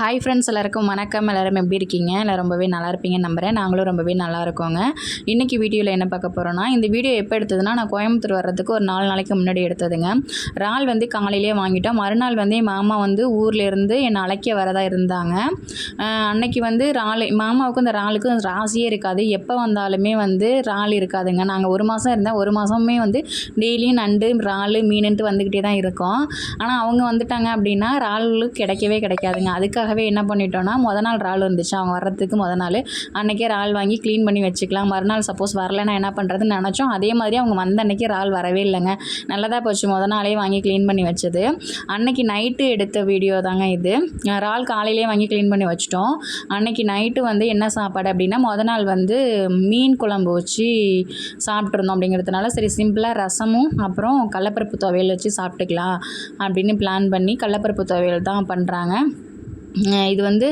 Hi friends எல்லாருக்கும் வணக்கம். எல்லோரும் எப்படி இருக்கீங்க? எல்லாம் ரொம்பவே நல்லா இருப்பீங்கன்னு நம்புகிறேன் நாங்களும் ரொம்பவே நல்லா இருக்கோங்க. இன்றைக்கி வீடியோவில் என்ன பார்க்க போகிறோன்னா இந்த வீடியோ எப்போ எடுத்ததுன்னா நான் கோயம்புத்தூர் வர்றதுக்கு ஒரு நாலு நாளைக்கு முன்னாடி எடுத்ததுங்க. இறால் வந்து காலையிலேயே வாங்கிட்டோம். மறுநாள் வந்து என் மாமா வந்து ஊர்லேருந்து என்னை அழைக்க வரதா இருந்தாங்க. அன்னைக்கு வந்து இறால் மாமாவுக்கும் இந்த இறாலுக்கும் ராசியே இருக்காது. எப்போ வந்தாலுமே வந்து இறால் இருக்காதுங்க. நாங்கள் ஒரு மாதம் இருந்தால் ஒரு மாதமே வந்து டெய்லியும் நண்டு இறால் மீனுன்ட்டு வந்துக்கிட்டே தான் இருக்கோம். ஆனால் அவங்க வந்துட்டாங்க அப்படின்னா இறால் கிடைக்கவே கிடைக்காதுங்க. அதுக்காக அதுக்காகவே என்ன பண்ணிட்டோம்னா முத நாள் இறால் வந்துச்சு. அவங்க வர்றதுக்கு முத நாள். அன்றைக்கே இறால் வாங்கி க்ளீன் பண்ணி வச்சுக்கலாம். மறுநாள் சப்போஸ் வரலைன்னா என்ன பண்ணுறதுன்னு நினச்சோம். அதே மாதிரி அவங்க வந்த அன்னைக்கு இறால் வரவே இல்லைங்க. நல்லதாக போச்சு. முத நாளே வாங்கி க்ளீன் பண்ணி வச்சது. அன்னைக்கு நைட்டு எடுத்த வீடியோ தாங்க இது. இறால் காலையிலேயே வாங்கி க்ளீன் பண்ணி வச்சிட்டோம். அன்னைக்கு நைட்டு வந்து என்ன சாப்பாடு அப்படின்னா முத நாள் வந்து மீன் குழம்பு வச்சு சாப்பிட்ருந்தோம் அப்படிங்கிறதுனால சரி சிம்பிளாக ரசமும் அப்புறம் கடலப்பருப்பு துவையல் வச்சு சாப்பிட்டுக்கலாம் அப்படின்னு பிளான் பண்ணி கடலப்பருப்பு துவையல் தான் பண்ணுறாங்க இது வந்து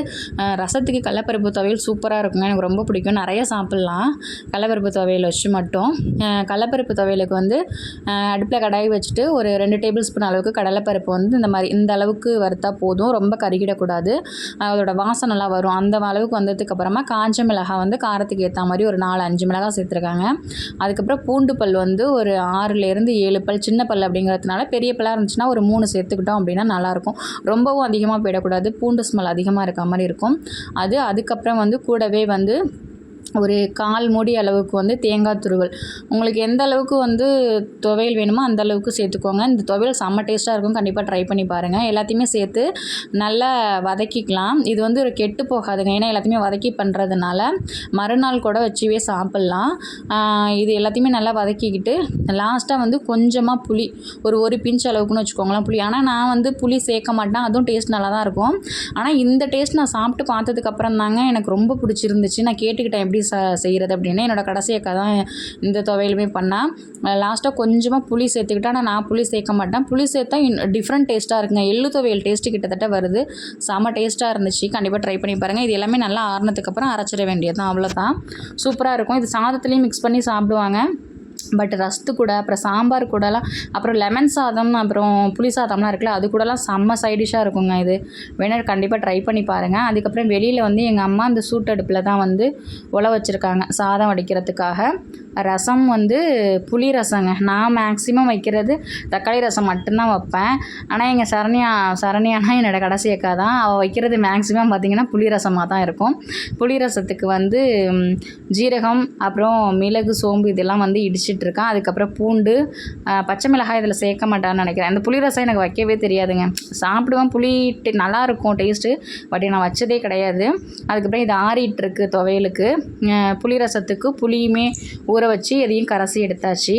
ரசத்துக்கு கடலப்பருப்பு துவையல் சூப்பராக இருக்குங்க. எனக்கு ரொம்ப பிடிக்கும். நிறைய சாப்பிட்லாம். கடலப்பருப்பு துவையல் வச்சு மட்டும். கடலப்பருப்பு துவையலுக்கு வந்து அடுப்பில் கடாய் வச்சுட்டு ஒரு ரெண்டு டேபிள் ஸ்பூன் அளவுக்கு கடலைப்பருப்பு வந்து இந்த மாதிரி இந்த அளவுக்கு வறுத்தா போதும். ரொம்ப கருகிடக்கூடாது. அதோட வாசம் நல்லா வரும். அந்த அளவுக்கு வந்ததுக்கு அப்புறமா காஞ்ச மிளகாய் வந்து காரத்துக்கு ஏற்ற மாதிரி ஒரு நாலு அஞ்சு மிளகாய் சேர்த்துருக்காங்க. அதுக்கப்புறம் பூண்டு பல் வந்து ஒரு ஆறுலேருந்து ஏழு பல் சின்ன பல் அப்படிங்கிறதுனால பெரிய பல்லாக இருந்துச்சுன்னா ஒரு மூணு சேர்த்துக்கிட்டோம் அப்படின்னா நல்லாயிருக்கும். ரொம்பவும் அதிகமாக போயிடக்கூடாது. பூண்டு ஸ்மெல் அதிகமாக இருக்க மாதிரி இருக்கும். அது அதுக்கப்புறம் வந்து கூடவே வந்து ஒரு கால் மூடி அளவுக்கு வந்து தேங்காய் துருவல். உங்களுக்கு எந்த அளவுக்கு வந்து துவையல் வேணுமோ அந்த அளவுக்கு சேர்த்துக்கோங்க. இந்த துவையல் செம்ம டேஸ்ட்டாக இருக்கும். கண்டிப்பாக ட்ரை பண்ணி பாருங்கள் எல்லாத்தையுமே சேர்த்து நல்லா வதக்கிக்கலாம். இது வந்து ஒரு கெட்டு போகாதுங்க. ஏன்னா எல்லாத்தையுமே வதக்கி பண்ணுறதுனால மறுநாள் கூட வச்சுவே சாப்பிட்லாம். இது எல்லாத்தையுமே நல்லா வதக்கிக்கிட்டு லாஸ்ட்டாக வந்து கொஞ்சமாக புளி. ஒரு ஒரு பிஞ்ச் அளவுக்குன்னு வச்சுக்கோங்களேன் புளி. ஆனால் நான் வந்து புளி சேர்க்க மாட்டேன். அதுவும் டேஸ்ட் நல்லா தான் இருக்கும். ஆனால் இந்த டேஸ்ட் நான் சாப்பிட்டு பார்த்ததுக்கப்புறம் தாங்க எனக்கு ரொம்ப பிடிச்சிருந்துச்சு. நான் கேட்டுக்கிட்டேன். எப்படி ச செய்கிறது அப்படின்னா என்னோடய கடைசி அக்கா தான் இந்த துவையலுமே பண்ணால் லாஸ்ட்டாக கொஞ்சமாக புளி சேர்த்துக்கிட்டா ஆனால் நான் புளி சேர்க்க மாட்டேன். புளி சேர்த்தா டிஃப்ரெண்ட் டேஸ்ட்டாக இருக்குங்க. எள்ளு துவையல் டேஸ்ட்டு கிட்டத்தட்ட வருது. செம டேஸ்ட்டாக இருந்துச்சு. கண்டிப்பாக ட்ரை பண்ணி பாருங்கள் இது எல்லாமே நல்லா ஆறுனதுக்கப்புறம் அரைச்சிட வேண்டியது தான் அவ்வளோதான் சூப்பராக இருக்கும். இது சாதத்துலேயும் மிக்ஸ் பண்ணி சாப்பிடுவாங்க. பட் ரஸ்து கூட அப்புறம் சாம்பார் கூடலாம் அப்புறம் லெமன் சாதம் அப்புறம் புளி சாதம்லாம் இருக்குல்ல அது கூடலாம் செம்ம சைடிஷாக இருக்குங்க இது. வேணா கண்டிப்பாக ட்ரை பண்ணி பாருங்கள் அதுக்கப்புறம் வெளியில் வந்து எங்கள் அம்மா அந்த சூட்டடுப்பில் தான் வந்து உழ வச்சுருக்காங்க சாதம் வடிக்கிறதுக்காக. ரசம் வந்து புளி ரசங்க. நான் மேக்ஸிமம் வைக்கிறது தக்காளி ரசம் மட்டும்தான் வைப்பேன். ஆனால் எங்கள் சரணியா சரணியானா என்னோடய கடைசி அக்கா தான். அவள் வைக்கிறது மேக்ஸிமம் பார்த்திங்கன்னா புளி ரசமாக தான் இருக்கும். புளி ரசத்துக்கு வந்து ஜீரகம் அப்புறம் மிளகு சோம்பு இதெல்லாம் வந்து இடிச்சிட்ருக்கேன் அதுக்கப்புறம் பூண்டு பச்சை மிளகாய் இதில் சேர்க்க மாட்டான்னு நினைக்கிறேன். அந்த புளி ரசம் எனக்கு வைக்கவே தெரியாதுங்க. சாப்பிடுவேன் புளி டே- நல்லா இருக்கும் டேஸ்ட்டு. பட் நான் வச்சதே கிடையாது. அதுக்கப்புறம் இது ஆறிட்டு இருக்கு துவையலுக்கு. புளி ரசத்துக்கு புளியுமே ஊற வச்சு எதையும் கரைசி எடுத்தாச்சு.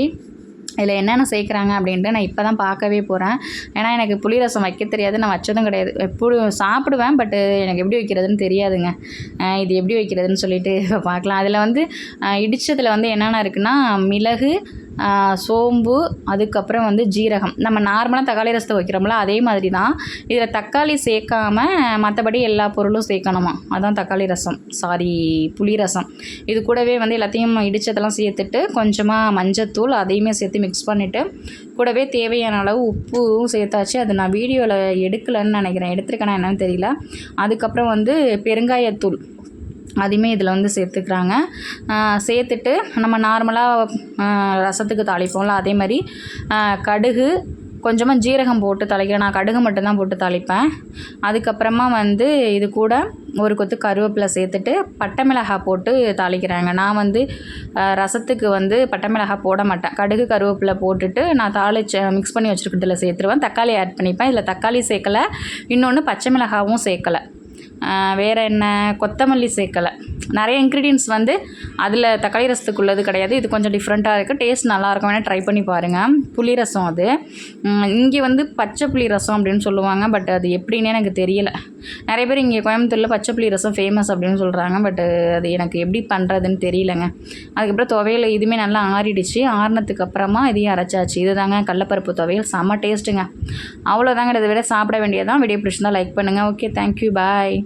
இதில் என்னென்ன சேர்க்குறாங்க அப்படின்ட்டு நான் இப்போ தான் பார்க்கவே போகிறேன் ஏன்னா எனக்கு புளி ரசம் வைக்க தெரியாது. நான் வச்சதும் கிடையாது. எப்படி சாப்பிடுவேன் பட்டு எனக்கு எப்படி வைக்கிறதுன்னு தெரியாதுங்க. இது எப்படி வைக்கிறதுன்னு சொல்லிட்டு பார்க்கலாம். அதில் வந்து இடித்ததில் வந்து என்னென்ன இருக்குன்னா மிளகு சோம்பு அதுக்கப்புறம் வந்து ஜீரகம். நம்ம நார்மலாக தக்காளி ரசத்தை வைக்கிறோம்ல அதே மாதிரி தான் இதில் தக்காளி சேர்க்காம மற்றபடி எல்லா பொருளும் சேர்க்கணுமா? அதுதான் தக்காளி ரசம். சாரி புளி ரசம். இது கூடவே வந்து எல்லாத்தையும் இடித்ததெல்லாம் சேர்த்துட்டு கொஞ்சமாக மஞ்சத்தூள் அதையுமே சேர்த்து மிக்ஸ் பண்ணிவிட்டு கூடவே தேவையான அளவு உப்பும் சேர்த்தாச்சு. அது நான் வீடியோவில் எடுக்கலைன்னு நினைக்கிறேன். எடுத்துருக்கேனா என்னன்னு தெரியல. அதுக்கப்புறம் வந்து பெருங்காயத்தூள். அதையுமே இதில் வந்து சேர்த்துக்கிறாங்க. சேர்த்துட்டு நம்ம நார்மலாக ரசத்துக்கு தாளிப்போம்ல அதே மாதிரி கடுகு கொஞ்சமாக ஜீரகம் போட்டு தாளிக்கிறேன். நான் கடுகு மட்டும்தான் போட்டு தாளிப்பேன். அதுக்கப்புறமா வந்து இது கூட ஒரு கொத்து கருவேப்பிலை சேர்த்துட்டு பட்டை மிளகாய் போட்டு தாளிக்கிறாங்க. நான் வந்து ரசத்துக்கு வந்து பட்டை மிளகாய் போட மாட்டேன். கடுகு கருவேப்பிலை போட்டுட்டு நான் தாளிச்சு மிக்ஸ் பண்ணி வச்சுருக்கிறதுல சேர்த்துருவேன். தக்காளி ஆட் பண்ணிப்பேன். இதில் தக்காளி சேர்க்கலை. இன்னொன்று பச்சை மிளகாவும் சேர்க்கலை. வேறு என்ன? கொத்தமல்லி சேர்க்கலை. நிறைய இன்க்ரீடியன்ஸ் வந்து அதில் தக்காளி ரசத்துக்குள்ளது கிடையாது. இது கொஞ்சம் டிஃப்ரெண்ட்டாக இருக்குது டேஸ்ட் நல்லாயிருக்கும். வேணால் ட்ரை பண்ணி பாருங்கள் புளி ரசம் அது. இங்கே வந்து பச்சை புளி ரசம் அப்படின்னு சொல்லுவாங்க. பட் அது எப்படின்னு எனக்கு தெரியலை. நிறைய பேர் இங்கே கோயம்புத்தூரில் பச்சை புளி ரசம் ஃபேமஸ் அப்படின்னு சொல்கிறாங்க பட் அது எனக்கு எப்படி பண்ணுறதுன்னு தெரியலங்க. அதுக்கப்புறம் துவையல் இதுவுமே நல்லா ஆறிடுச்சு. ஆறினதுக்கு அப்புறமா இதையும் அரைச்சாச்சு. இதுதாங்க கடலப்பருப்பு துவையல். செம்ம டேஸ்ட்டுங்க அவ்வளோதாங்க இதை விட சாப்பிட வேண்டியதான் வீடியோ பிடிச்சிருந்தா லைக் பண்ணுங்கள் ஓகே தேங்க்யூ பாய்